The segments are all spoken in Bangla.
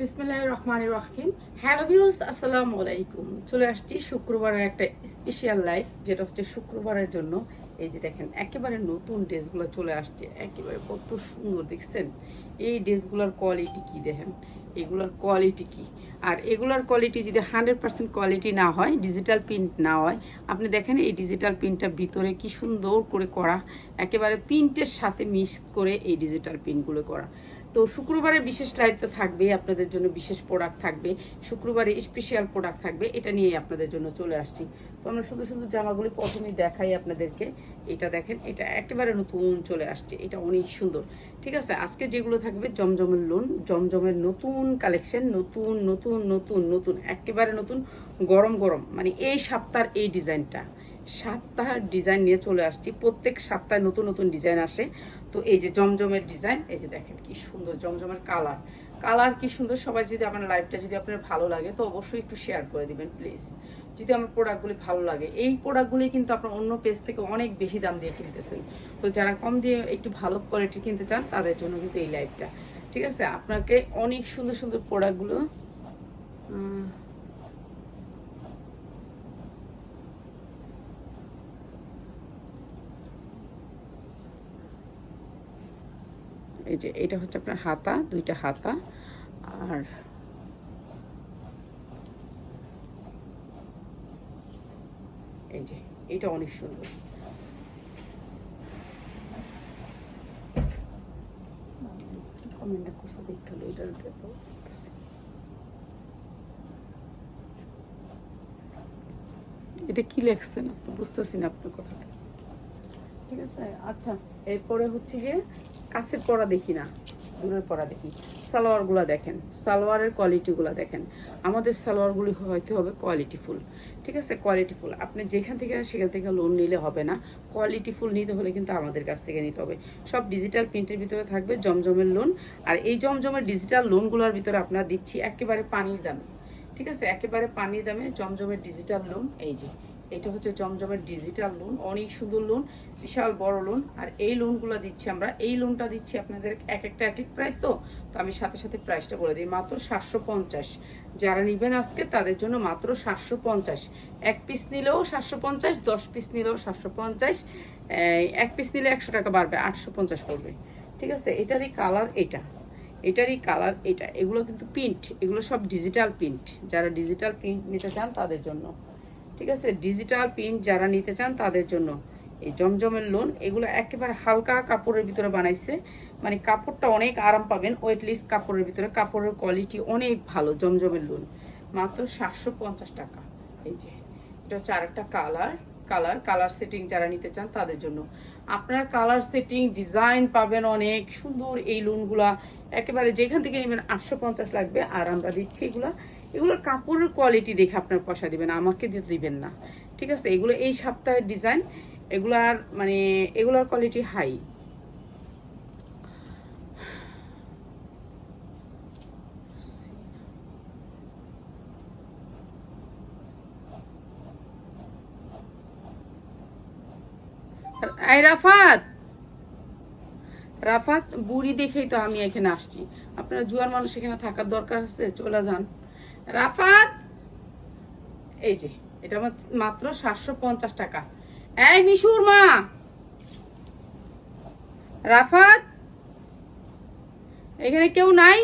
বিসমিল্লাহ রহমান রহিম। হ্যালো ভিউস আসসালামু আলাইকুম। চলে আসছি শুক্রবারের একটা স্পেশাল লাইফ যেটা হচ্ছে শুক্রবারের জন্য। এই যে দেখেন, একেবারে নতুন ড্রেসগুলো চলে আসছে। একেবারে কত সুন্দর, দেখছেন? এই ড্রেসগুলোর কোয়ালিটি কি দেখেন? এগুলোর কোয়ালিটি কি? আর এগুলোর কোয়ালিটি যদি হান্ড্রেড পার্সেন্ট কোয়ালিটি না হয় ডিজিটাল প্রিন্ট না হয়, আপনি দেখেন এই ডিজিটাল প্রিন্টটা ভিতরে কি সুন্দর করে করা। একেবারে প্রিন্টের সাথে মিক্স করে এই ডিজিটাল প্রিন্টগুলো করা। তো শুক্রবারে বিশেষ লাইভ তো থাকবেই আপনাদের জন্য বিশেষ প্রোডাক্ট থাকবে, শুক্রবারে স্পেশাল প্রোডাক্ট থাকবে, এটা নিয়েই আপনাদের জন্য চলে আসছি। তো আমরা শুধু শুধু জামাগুলি প্রথমেই দেখাই আপনাদেরকে। এটা দেখেন, এটা একেবারে নতুন চলে আসছে, এটা অনেক সুন্দর। ঠিক আছে, আজকে যেগুলো থাকবে, জমজমের লোন জমজমের নতুন কালেকশন নতুন নতুন নতুন নতুন, একেবারে নতুন, গরম গরম মানে এই সপ্তাহের এই ডিজাইনটা সপ্তাহের ডিজাইন নিয়ে চলে আসছি, প্রত্যেক সপ্তাহে নতুন নতুন ডিজাইন আসে। তো এই যে জমজমের ডিজাইন এই যে দেখেন কি সুন্দর জমজমের কালার কালার কি সুন্দর, সবাই যদি আমার লাইভটা যদি আপনার ভালো লাগে, তো অবশ্যই একটু শেয়ার করে দিবেন প্লিজ যদি আমার প্রোডাক্টগুলি ভালো লাগে, এই প্রোডাক্টগুলি কিন্তু আপনার অন্য পেজ থেকে অনেক বেশি দাম দিয়ে কিনতেছেন। তো যারা কম দিয়ে একটু ভালো কোয়ালিটি কিনতে চান, তাদের জন্য কিন্তু এই লাইভটা ঠিক আছে? আপনাকে অনেক সুন্দর সুন্দর প্রোডাক্টগুলো এই যে এটা হচ্ছে আপনার হাতা, দুইটা হাতা। আর এই যে, এটা অনেক সুন্দর। এটা কি লেখছেন বুঝতেছি না আপনার কথাটা। ঠিক আছে আচ্ছা এরপরে হচ্ছে গিয়ে কাছের পড়া দেখি না, দূরের পড়া দেখি। সালোয়ারগুলো দেখেন, সালোয়ারের কোয়ালিটিগুলো দেখেন। আমাদের সালোয়ারগুলি হয়তো হবে কোয়ালিটিফুল ঠিক আছে? কোয়ালিটিফুল আপনি যেখান থেকে সেখান থেকে লোন নিলে হবে না। কোয়ালিটিফুল নিতে হলে কিন্তু আমাদের কাছ থেকে নিতে হবে। সব ডিজিটাল প্রিন্টের ভিতরে থাকবে, জমজমের লোন আর এই জমজমের ডিজিটাল লোনগুলোর ভিতরে আপনার দিচ্ছি একেবারে পানির দামে, ঠিক আছে? একেবারে পানির দামে জমজমের ডিজিটাল লোন এই যে। এটা হচ্ছে জমজমের ডিজিটাল লোন অনেক সুন্দর লোন বিশাল বড় লোন আর এই লোনগুলো দিচ্ছি আমরা। এই লোনটা দিচ্ছি আপনাদের এক একটা এক এক প্রাইস তো তো আমি সাথে সাথে প্রাইসটা বলে দিই। মাত্র সাতশো পঞ্চাশ। যারা নিবেন আজকে, তাদের জন্য মাত্র সাতশো পঞ্চাশ। এক পিস নিলেও সাতশো পঞ্চাশ, দশ পিস নিলেও সাতশো পঞ্চাশ। এক পিস নিলে একশো টাকা বাড়বে, আটশো পঞ্চাশ পড়বে। ঠিক আছে? এটারই কালার এটা। এটারই কালার এটা। এগুলো কিন্তু প্রিন্ট এগুলো সব ডিজিটাল প্রিন্ট যারা ডিজিটাল প্রিন্ট নিতে চান তাদের জন্য। ঠিক আছে ডিজিটাল প্রিন্ট যারা নিতে চান তাদের জন্য। এই জমজমের লোন এগুলো একেবারে হালকা কাপড়ের ভিতরে বানাইছে। মানে কাপড়টা অনেক আরাম পাবেন ওয়েটলিস কাপড়ের ভিতরে। কাপড়ের কোয়ালিটি অনেক ভালো, জমজমের লোন মাত্র সাতশো পঞ্চাশ টাকা। এই যে, এটা হচ্ছে আরেকটা কালার কালার কালার সেটিং যারা নিতে চান তাদের জন্য। আপনারা কালার সেটিং ডিজাইন পাবেন অনেক। সুন্দর এই লোনগুলা একেবারে যেখান থেকে নেবেন আটশো পঞ্চাশ লাগবে। আর আমরা দিচ্ছি এগুলা এগুলোর কাপড়ের কোয়ালিটি দেখে আপনার পয়সা দিবেন, আমাকে দিতে দিবেন না। ঠিক আছে? এগুলো এই সপ্তাহের ডিজাইন এগুলার মানে এগুলার কোয়ালিটি হাই রাফাত! রাফাত, বুড়ি দেখেই তো আমি এখানে আসছি। আপনারা জুয়ার মানুষ এখানে থাকার দরকার আছে? চলে যান। রাফাত, এই যে, এটা মাত্র সাতশো পঞ্চাশ টাকা। এই মিশুর মা, রাফাত, এখানে কেউ নাই?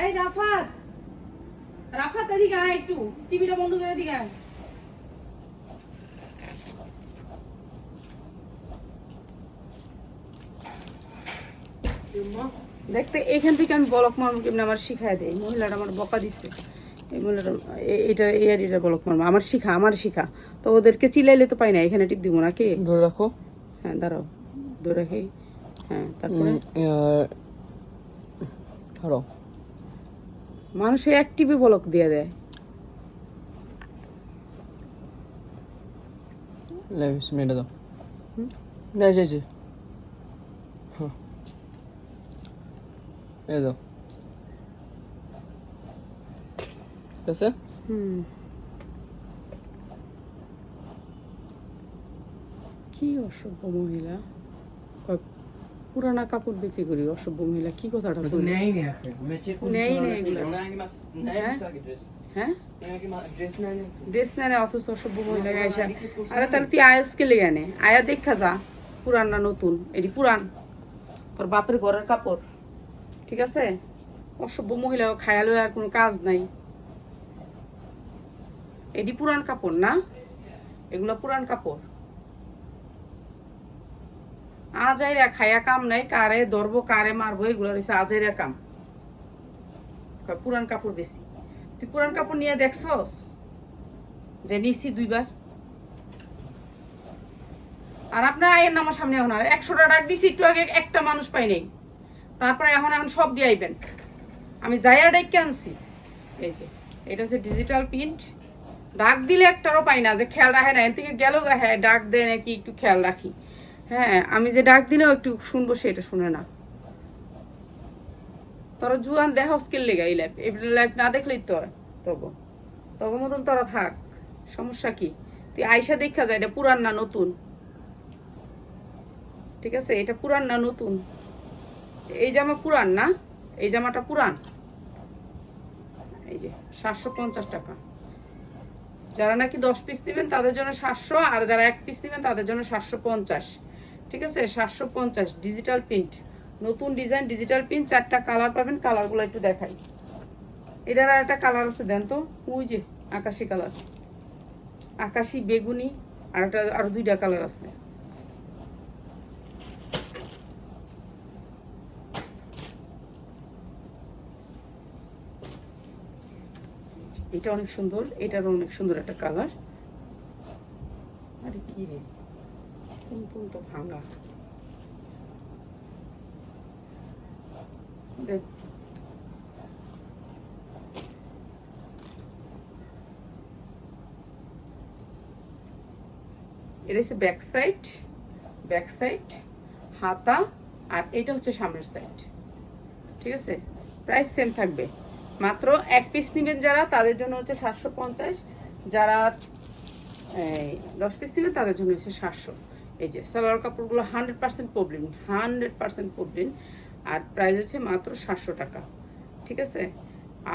এই রাফাত রাফাত এদিকে একটু, টিভিটা বন্ধ করে দিকে দেখতে এখান থেকে আমি বলক মারবো কেমন আমার শিখাই দেয়। মহিলাটা আমার বকা দিচ্ছে এই মহিলাটা এটা এই আর এটা বলক মারবো আমার শিখা আমার শিখা। তো ওদেরকে চিলাইলে তো পাই না এখানে টিপ দিব নাকি? ধরে রাখো। হ্যাঁ দাঁড়াও। ধরে রাখি। হ্যাঁ তারপরে? ধরো। মানুষে এক টিপে বলক দিয়ে দেয়। লেভিস মেরে দাও। না যাইছে হ্যাঁ এই দাও। হুম। কি অসভ্য মহিলা। পুরানা কাপড় বিক্রি করি অসভ্য মহিলা কি কথাটা বলি নেই নেই হ্যাঁ? ড্রেস হ্যাঁ? না নেয় অসভ্য মহিলা আরে তাহলে তুই আয়াসকে লেগে আনে আয়া দেখা যা পুরান নতুন এটি পুরান। তোর বাপের ঘরের কাপড়। ঠিক আছে? অসভ্য মহিলা খায়ালো আর কোনো কাজ নাই। এটি পুরান কাপড় না? এগুলো পুরান কাপড়। আজাইরা খায়া কাম নাই, কারে ধরবো, কারে মারবো, এগুলো রয়েছে আজাইরা কাম। পুরান কাপড় বেশি। তুই পুরান কাপড় নিয়ে দেখছস? যে নিছি দুইবার। আর আপনার আয়ের নামার সামনে এখন আর একশোটা ডাক দিছি, একটু আগে একটা মানুষ পাই নাই। তারপরে এখন এখন সব দিয়ে আইবেন। আমি যাইয়া ডাইকে আনছি। এই যে, এটা হচ্ছে ডিজিটাল প্রিন্ট ডাক দিলে একটারও পাই না যে খেয়াল রাখে না, এর থেকে গেল গা হ্যাঁ ডাক দেয় নাকি একটু খেয়াল রাখি। হ্যাঁ আমি যে ডাক দিলেও একটু শুনব সেটা শুনে না। তোরা জুয়ান দেখা স্কিল লেগে এই লাইফ এই লাইফ না দেখলেই তো তবু তবু মতন তোরা থাক। সমস্যা কি? তুই আয়সা দেখা যায় এটা পুরান না নতুন। ঠিক আছে, এটা পুরান না নতুন। এই জামা পুরান না? এই জামাটা পুরান? এই যে, সাতশো পঞ্চাশ টাকা। যারা নাকি দশ পিস নেবেন, তাদের জন্য সাতশো, আর যারা এক পিস নেবেন, তাদের জন্য সাতশো পঞ্চাশ। ঠিক আছে? সাতশো পঞ্চাশ ডিজিটাল প্রিন্ট নতুন ডিজাইন ডিজিটাল প্রিন্ট চারটা কালার পাবেন কালারগুলো একটু দেখাই। এটার আর একটা কালার আছে, দেন তো। ওই যে, আকাশি কালার আকাশি, বেগুনি, আর একটা, আরও দুইটা কালার আছে। এটা অনেক সুন্দর, এটারও অনেক সুন্দর একটা কালার আরে কি রে? তো ভাঙা। এটা হচ্ছে ব্যাক সাইড ব্যাক সাইড হাতা, আর এটা হচ্ছে সামনের সাইড ঠিক আছে? প্রাইস সেম থাকবে। মাত্র এক পিস নেবেন যারা তাদের জন্য হচ্ছে সাতশো পঞ্চাশ। যারা এই, দশ পিস নেবেন তাদের জন্য হচ্ছে সাতশো। এই যে সালোয়ার কাপড়গুলো hundred percent problem hundred percent problem আর প্রাইস হচ্ছে মাত্র সাতশো টাকা। ঠিক আছে?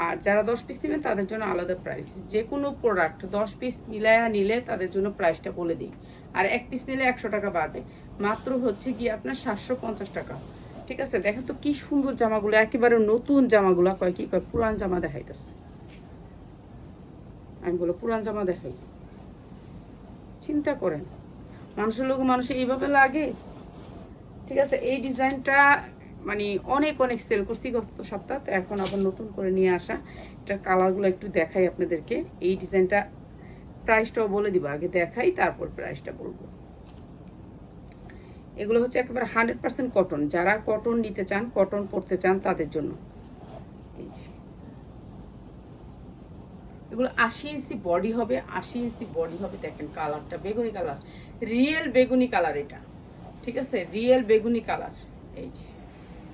আর যারা দশ পিস নেবেন তাদের জন্য আলাদা প্রাইস যে কোনো প্রোডাক্ট দশ পিস মিলায়া নিলে তাদের জন্য প্রাইসটা বলে দিই। আর এক পিস নিলে একশো টাকা বাড়বে। মাত্র হচ্ছে কি আপনার সাতশো পঞ্চাশ টাকা। ঠিক আছে? দেখেন তো কি সুন্দর জামাগুলো, একেবারে নতুন জামাগুলো। কয় কি? কয় পুরান জামা দেখাইতেছে। আমি বলো, পুরান জামা দেখাই। চিন্তা করেন। মানুষের লোক মানুষ এইভাবে লাগে? ঠিক আছে, এই ডিজাইনটা মানে অনেক অনেক সেল করছি গত সপ্তাহ, তো এখন আবার নতুন করে নিয়ে আসা। এটার কালারগুলো একটু দেখাই আপনাদেরকে। এই ডিজাইনটা প্রাইসটাও বলে দিব, আগে দেখাই, তারপর প্রাইসটা বলব। এগুলো হচ্ছে একেবারে হান্ড্রেড পার্সেন্ট কটন। যারা কটন নিতে চান, কটন পরতে চান তাদের জন্য। এগুলো আশি ইঞ্চি বডি হবে, আশি ইঞ্চি বডি হবে, দেখেন কালারটা, বেগুনি কালার। রিয়েল বেগুনি কালার এটা। ঠিক আছে? রিয়েল বেগুনি কালার। এই যে।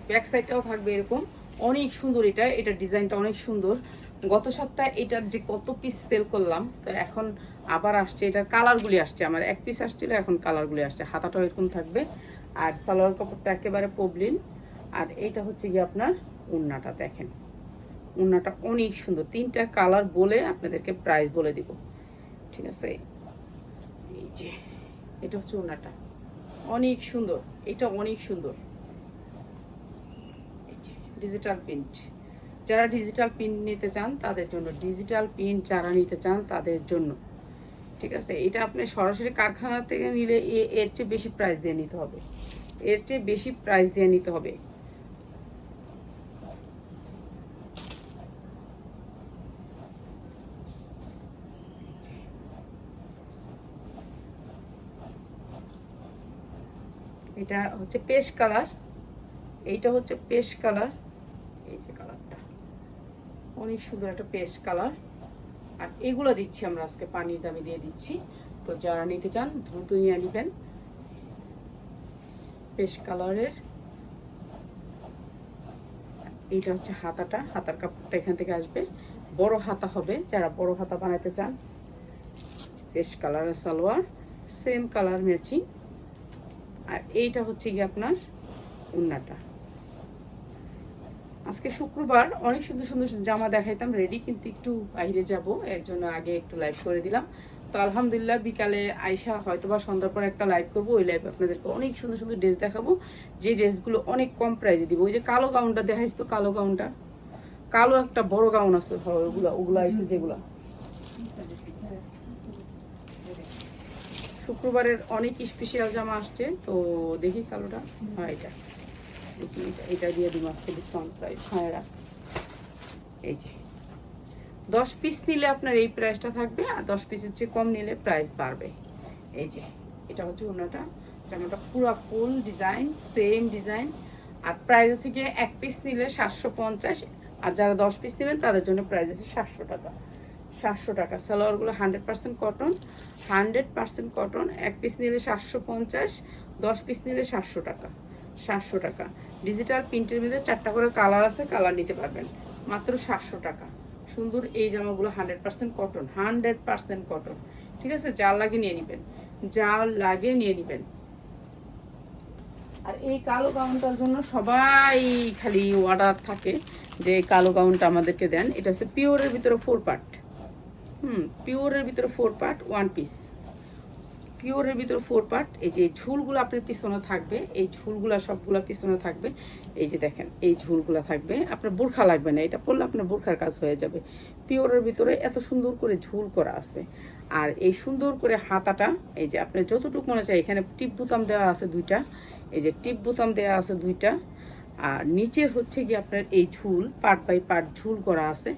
ব্যাক সাইডটাও থাকবে এরকম। অনেক সুন্দর এটা। এটা ডিজাইনটা অনেক সুন্দর। গত সপ্তাহে এটার যে কত পিস সেল করলাম, তো এখন আবার আসছে, এটার কালারগুলি আসছে। আমার এক পিস আসছিল, এখন কালারগুলি আসছে। হাতাটাও এরকম থাকবে। আর সালোয়ার কাপড়টা একেবারে পবলিন আর এইটা হচ্ছে গিয়ে আপনার উন্নাটা, দেখেন। উন্নাটা অনেক সুন্দর। তিনটা কালার বলে আপনাদেরকে প্রাইস বলে দিব। ঠিক আছে? এই যে, এটা হচ্ছে উন্নাটা। অনেক সুন্দর। এটা অনেক সুন্দর। ডিজিটাল প্রিন্ট যারা ডিজিটাল প্রিন্ট নিতে চান, তাদের জন্য ডিজিটাল প্রিন্ট যারা নিতে চান, তাদের জন্য। ঠিক আছে? এটা আপনি সরাসরি কারখানা থেকে নিলে এর চেয়ে বেশি প্রাইস দিয়ে নিতে হবে। এর চেয়ে বেশি প্রাইস দিয়ে নিতে হবে। এটা হচ্ছে পেশ কালার এইটা হচ্ছে পেশ কালার এই যে কালারটা অনেক সুন্দর একটা পেস্ট কালার। আর এগুলো দিচ্ছি আমরা আজকে, পানির দামে দিয়ে দিচ্ছি। তো যারা নিতে চান, দ্রুত নিয়ে নেবেন। পেস্ট কালারের। এইটা হচ্ছে হাতাটা, হাতার কাপড়টা এখান থেকে আসবে। বড় হাতা হবে, যারা বড় হাতা বানাতে চান। পেস্ট কালারের সালোয়ার সেম কালার ম্যাচিং আর এইটা হচ্ছে গিয়ে আপনার উন্নাটা। আজকে শুক্রবার, অনেক সুন্দর সুন্দর জামা দেখাইতাম রেডি কিন্তু একটু বাইরে যাব, এর জন্য আগে একটু লাইভ করে দিলাম। তো আলহামদুলিল্লাহ, বিকালে আইসা হয়তো বা সন্ধ্যার পর একটা লাইভ করব, ওই লাইভ আপনাদেরকে অনেক সুন্দর সুন্দর ড্রেস দেখাবো। যে ড্রেসগুলো অনেক কম প্রাইসে দিব, ওই যে কালো গাউনটা দেখাইছ তো কালো গাউনটা কালো একটা বড় গাউন আছে ওগুলা, ওগুলো আইসে যেগুলা। শুক্রবারের অনেক স্পেশাল জামা আসছে, তো দেখি কালোটা হ্যাঁ এটা। দেখি এটা দিয়ে দিব আজকে ডিসকাউন্ট প্রাইস হ্যাঁ। এই যে। দশ পিস নিলে আপনার এই প্রাইসটা থাকবে আর দশ পিসের চেয়ে কম নিলে প্রাইস বাড়বে। এই যে এটা হচ্ছে ওনাটা জামাটা পুরো ফুল ডিজাইন সেম ডিজাইন আর প্রাইস হচ্ছে গিয়ে এক পিস নিলে সাতশো পঞ্চাশ। আর যারা দশ পিস নেবেন তাদের জন্য প্রাইস আছে সাতশো টাকা। সাতশো টাকা। সালোয়ারগুলো hundred percent cotton hundred percent cotton এক পিস নিলে সাতশো পঞ্চাশ। দশ পিস নিলে সাতশো টাকা। সাতশো টাকা। ডিজিটাল প্রিন্টের মধ্যে চারটা করে কালার আছে কালার নিতে পারবেন। মাত্র সাতশো টাকা। সুন্দর এই জামাগুলো hundred percent cotton hundred percent cotton ঠিক আছে? যা লাগে নিয়ে নেবেন। যা লাগে নিয়ে নেবেন। আর এই কালো গাউনটার জন্য সবাই খালি অর্ডার থাকে যে কালো গাউনটা আমাদেরকে দেন। এটা হচ্ছে পিওরের ভিতরে ফোর পার্ট হুম পিওরের ভিতরে ফোর পার্ট ওয়ান পিস পিওরের ভিতরে ফোর পার্ট এই যে ঝুলগুলো আপনার পিছনে থাকবে, এই ঝুলগুলো সবগুলো পিছনে থাকবে, এই যে দেখেন, এই ঝুলগুলো থাকবে। আপনার বোরখা লাগবে না, এটা পরলে আপনার বোরখার কাজ হয়ে যাবে। পিওরের ভিতরে এত সুন্দর করে ঝুল করা আছে। আর এই সুন্দর করে হাতাটা, এই যে আপনার যতটুকু মনে চাই এখানে টিপ বোতাম দেওয়া আছে দুইটা, এই যে টিপ বোতাম দেওয়া আছে দুইটা আর নিচে হচ্ছে কি আপনার এই ঝুল পার্ট বাই পার্ট ঝুল করা আছে।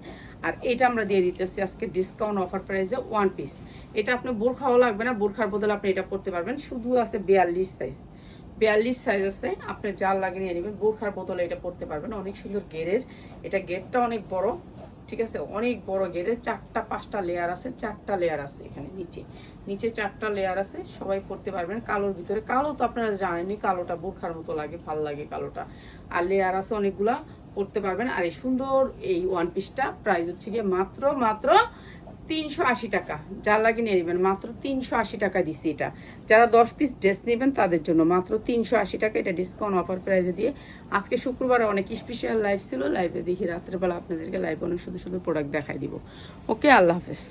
আর এটা আমরা দিয়ে দিতেছি আজকে ডিসকাউন্ট অফার প্রাইসে ওয়ান পিস এটা আপনার বোরখাও লাগবে না, বোরখার বদলে আপনি এটা পড়তে পারবেন। শুধু আছে বিয়াল্লিশ সাইজ বিয়াল্লিশ সাইজ আছে আপনি জাল লাগিয়ে নিয়ে নেবেন। বোরখার বদলে এটা পড়তে পারবেন। অনেক সুন্দর গেরের এটা গেটটা অনেক বড়। ঠিক আছে? অনেক বড় গেটের চারটা, পাঁচটা লেয়ার আছে, চারটা লেয়ার আছে এখানে, নিচে। নিচে চারটা লেয়ার আছে, সবাই পড়তে পারবেন কালোর ভিতরে। কালো তো আপনারা জানেনই, কালোটা বোরখার মতো লাগে, ভালো লাগে কালোটা। আর লেয়ার আছে অনেকগুলা, পড়তে পারবেন। আর এই সুন্দর এই ওয়ান পিসটা প্রাইস হচ্ছে গিয়ে মাত্র মাত্র তিনশো আশি টাকা। যা লাগে নিয়ে নেবেন। মাত্র তিনশো আশি টাকা দিচ্ছি এটা। যারা দশ পিস ড্রেস নেবেন, তাদের জন্য মাত্র তিনশো আশি টাকা। এটা ডিসকাউন্ট অফার প্রাইজে দিয়ে আজকে শুক্রবারে অনেক স্পেশাল লাইভ ছিল। লাইভে দেখি রাত্রেবেলা আপনাদেরকে লাইভ অনেক সুন্দর সুন্দর প্রোডাক্ট দেখাই দিব। ওকে আল্লাহ হাফেজ।